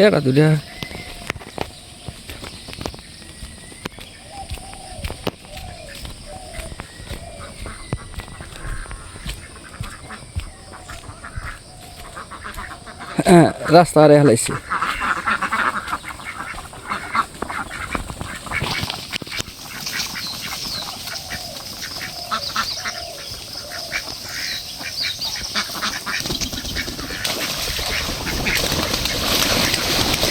এরা দুটা হ্যাঁ রাস্তা আরে হেলাইছি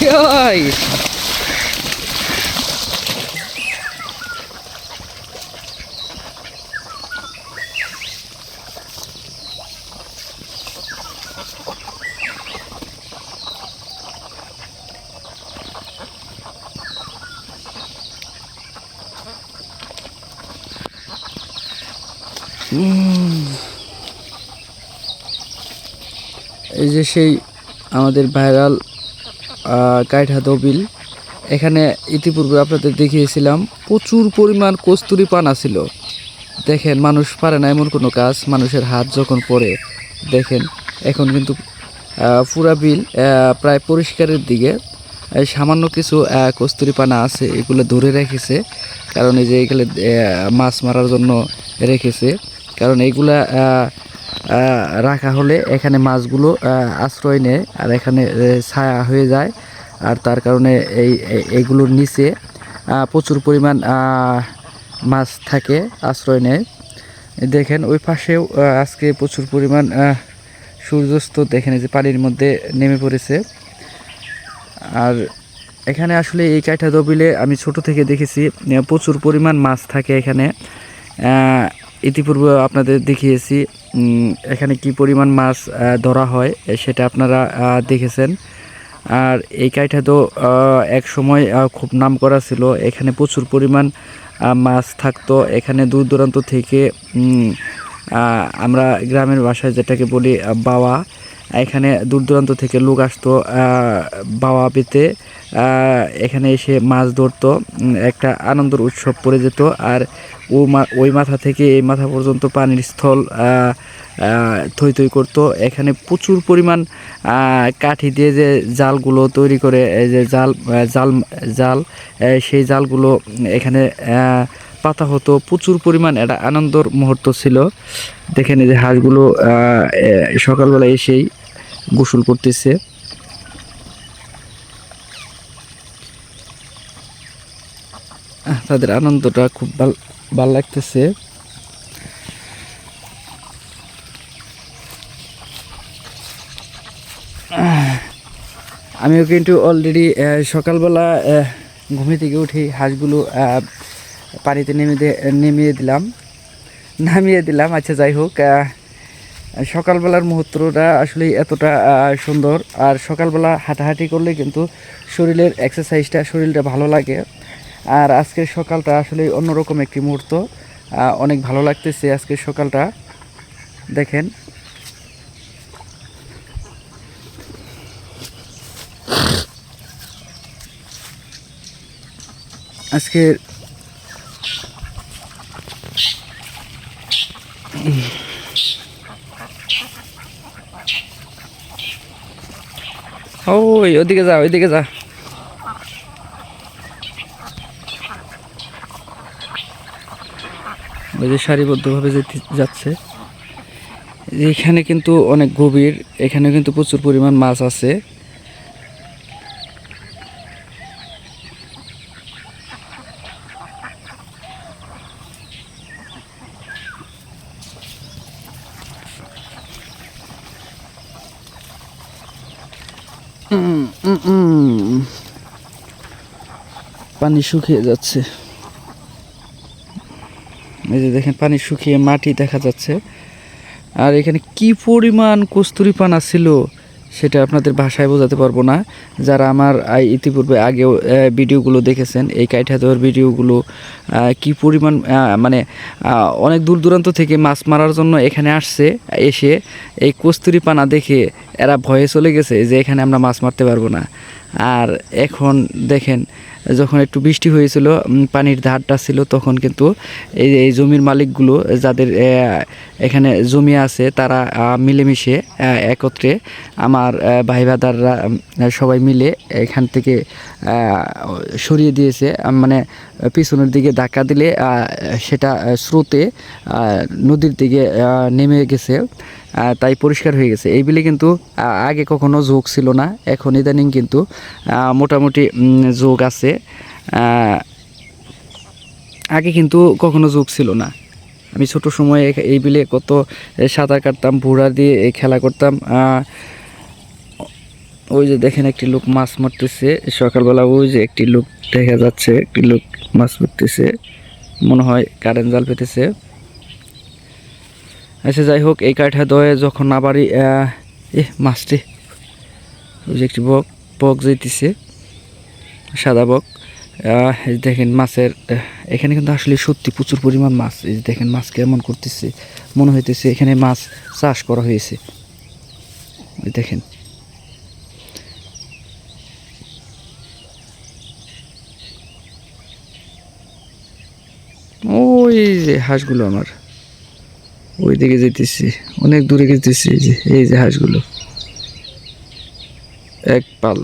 Ay. এই যে সেই আমাদের ভাইরাল কাইঠা দবিল এখানে ইতিপূর্বে আপনাদের দেখিয়েছিলাম, প্রচুর পরিমাণ কস্তুরি পানা ছিল দেখেন, মানুষ পারে না এমন কোনো কাজ, মানুষের হাত যখন পড়ে, দেখেন, এখন কিন্তু পুরা বিল প্রায় পরিষ্কারের দিকে। সামান্য কিছু কস্তুরি পানা আছে, এগুলো ধরে রেখেছে। কারণ এই যে এগুলো মাছ মারার জন্য রেখেছে। কারণ এইগুলা রাখা হলে এখানে মাছগুলো আশ্রয় নেয় আর এখানে ছায়া হয়ে যায়। আর তার কারণে এই এগুলোর নিচে প্রচুর পরিমাণ মাছ থাকে, আশ্রয় নেয়। দেখেন ওই পাশেও আজকে প্রচুর পরিমাণ সূর্যাস্ত দেখেন যে পানির মধ্যে নেমে পড়েছে। আর এখানে আসলে এই কাইঠা দবিলে আমি ছোট থেকে দেখেছি প্রচুর পরিমাণ মাছ থাকে এখানে। ইতিপূর্বে আপনাদের দেখিয়েছি এখানে কি পরিমাণ মাছ ধরা হয় সেটা আপনারা দেখেছেন। আর এই কাঠা তো এক সময় খুব নাম করা ছিল। এখানে প্রচুর পরিমাণ মাছ থাকতো। এখানে দূর দূরান্ত থেকে আমরা গ্রামের বাসায় যেটাকে বলি বাওয়া। এখানে দূর দূরান্ত থেকে লোক আসতো বাওয়া পেতে এখানে এসে মাছ ধরতো একটা আনন্দের উৎসব পড়ে যেত। আর ও ওই মাথা থেকে এই মাথা পর্যন্ত পানির স্থল থই থই করতো। এখানে প্রচুর পরিমাণ কাঠি দিয়ে যে জালগুলো তৈরি করে যে জাল জাল জাল সেই জালগুলো এখানে পাতা হতো, প্রচুর পরিমাণ একটা আনন্দর মুহূর্ত ছিল। দেখেন এই যে হাঁসগুলো সকালবেলা এসেই গোসল করতেছে। তাদের আনন্দটা খুব ভালো ভালো লাগতেছে। আমিও কিন্তু অলরেডি সকালবেলা ঘুমে থেকে উঠি হাঁসগুলো পানিতে নেমে নেমিয়ে দিলাম। নামিয়ে দিলাম। আচ্ছা যাই হোক সকালবেলার মুহূর্তটা আসলে এতটা সুন্দর। আর সকালবেলা হাঁটাহাঁটি করলে কিন্তু শরীরের এক্সারসাইজটা শরীরটা ভালো লাগে। আর আজকের সকালটা আসলে অন্যরকম একটি মুহূর্ত। অনেক ভালো লাগতেছে আজকের সকালটা। দেখেন। আজকের ওই ওদিকে যা, ওইদিকে যা। ওই যে সারিবদ্ধভাবে যেতে যাচ্ছে। এখানে কিন্তু অনেক গভীর এখানে কিন্তু প্রচুর পরিমাণ মাছ আছে। পানি শুকিয়ে যাচ্ছে। এই যে দেখেন, পানি শুকিয়ে মাটি দেখা যাচ্ছে। আর এখানে কি পরিমাণ কস্তুরি পানা ছিল। সেটা আপনাদের ভাষায় বোঝাতে পারব না। যারা আমার ইতিপূর্বে আগেও ভিডিওগুলো দেখেছেন, এই কাইঠা দেওয়ার ভিডিওগুলো কি পরিমাণ মানে অনেক দূর দূরান্ত থেকে মাছ মারার জন্য এখানে আসছে, এসে এই কস্তুরি পানা দেখে এরা ভয়ে চলে গেছে যে এখানে আমরা মাছ মারতে পারব না। আর এখন দেখেন যখন একটু বৃষ্টি হয়েছিল পানির ধারটা ছিল, তখন কিন্তু এই এই জমির মালিকগুলো যাদের এখানে জমি আছে, তারা মিলেমিশে একত্রে আমার ভাই ভাদাররা সবাই মিলে এখান থেকে সরিয়ে দিয়েছে মানে পিছনের দিকে ধাক্কা দিলে সেটা স্রোতে নদীর দিকে নেমে গেছে তাই পরিষ্কার হয়ে গেছে। এই বিলে কিন্তু আগে কখনো যোগ ছিল না, এখন ইদানিং কিন্তু মোটামুটি যোগ আছে আহ, আগে কিন্তু কখনো যোগ ছিল না। আমি ছোট সময়ে এই বিলে কত সাঁতার কাটতাম ভুড়া দিয়ে এই খেলা করতাম। ওই যে দেখেন একটি লোক মাছ মারতেছে সকালবেলা ওই যে একটি লোক দেখা যাচ্ছে একটি লোক মাছ মারতেছে মনে হয় কারেন্ট জাল পেতেছে। আচ্ছা যাই হোক এই কাঠা দয়ে যখন আবারই এ মাছটি ওই যে একটি বক বক যাইতেছে। সাদা বক। এই দেখেন মাছের এখানে কিন্তু আসলে সত্যি প্রচুর পরিমাণ মাছ। এই দেখেন মাছ কেমন করতেছে, মনে হইতেছে এখানে মাছ চাষ করা হয়েছে। দেখেন। ওই যে হাঁসগুলো আমার। ওই দিকে যেতেছি, অনেক দূরে যেতেছি এই যে এই যে হাঁসগুলো। এক পাল।